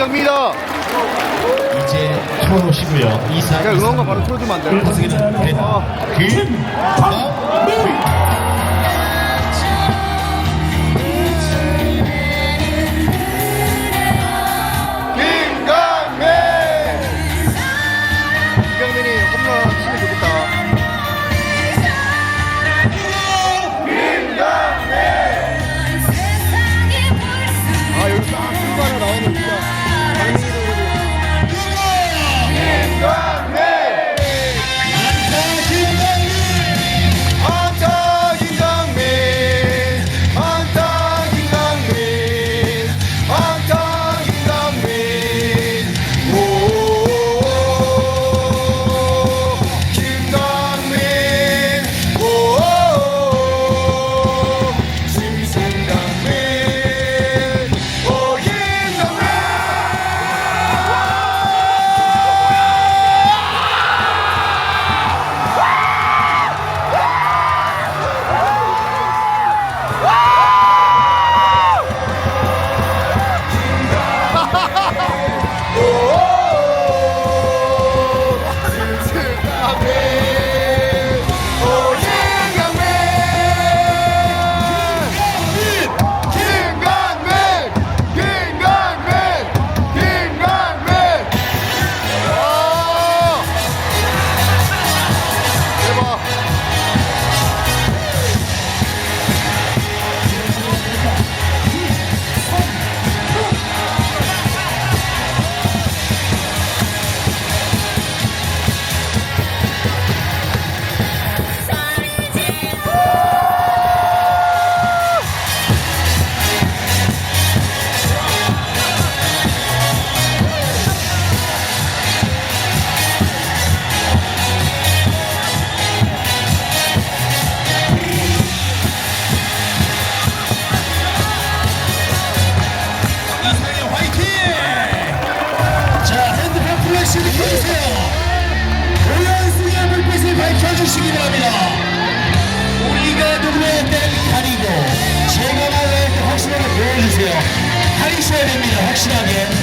김강민이다. 이제 틀어놓으시고요. 이사 응원가 바로 틀어주면 안 돼요? 김 주시기 바랍니다. 우리가 누구의 땐 가리고 제가 말할 때 확실하게 보여주세요. 가리셔야 됩니다. 확실하게.